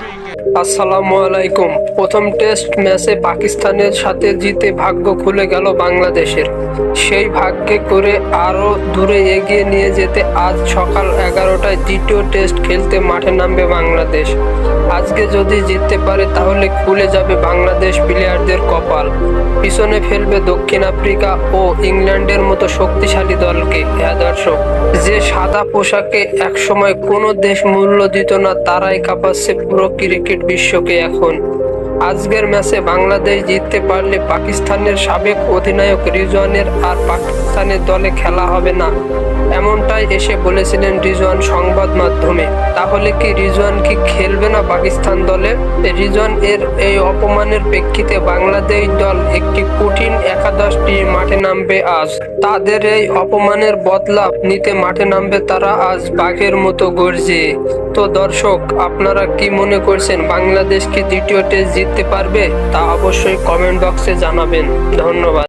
আসসালামু আলাইকুম। প্রথম টেস্ট ম্যাচে পাকিস্তানের সাথে জিতে ভাগ্য খুলে গেল বাংলাদেশের। সেই ভাগ্যে করে আরও দূরে এগিয়ে নিয়ে যেতে আজ সকাল এগারোটায় দ্বিতীয় টেস্ট খেলতে মাঠে নামবে বাংলাদেশ। আজকে যদি জিততে পারে, তাহলে খুলে যাবে বাংলাদেশ প্লেয়ারদের কপাল। পিছনে ফেলবে দক্ষিণ আফ্রিকা ও ইংল্যান্ডের মতো শক্তিশালী দলকে হ্যাঁ দর্শক। যে সাদা পোশাকে একসময় কোনো দেশ মূল্য দিত না, তারাই কাঁপাচ্ছে পুরো ক্রিকেট বিশ্বকে এখন। আজকের ম্যাচে বাংলাদেশ জিততে পারলে পাকিস্তানের সাবেক অধিনায়ক রিজওয়ানের আর পাকিস্তানের দলে খেলা হবে না। এমনটাই এসে বলেছিলেন, রিজওয়ান সংবাদ মাধ্যমে। তাহলে কি রিজওয়ান কি খেলবে না পাকিস্তান দলে? রিজওয়ান এর এই অপমানের প্রেক্ষিতে বাংলাদেশ দল একটি কঠিন একাদশ মাঠে নামবে আজ। তাদের এই অপমানের বদলা নিতে মাঠে নামবে তারা আজ বাঘের মতো গর্জে। তো দর্শক, আপনারা কি মনে করছেন, বাংলাদেশ কি দ্বিতীয় টেস্ট জিততে পারবে? তা অবশ্যই কমেন্ট বক্সে জানাবেন। ধন্যবাদ।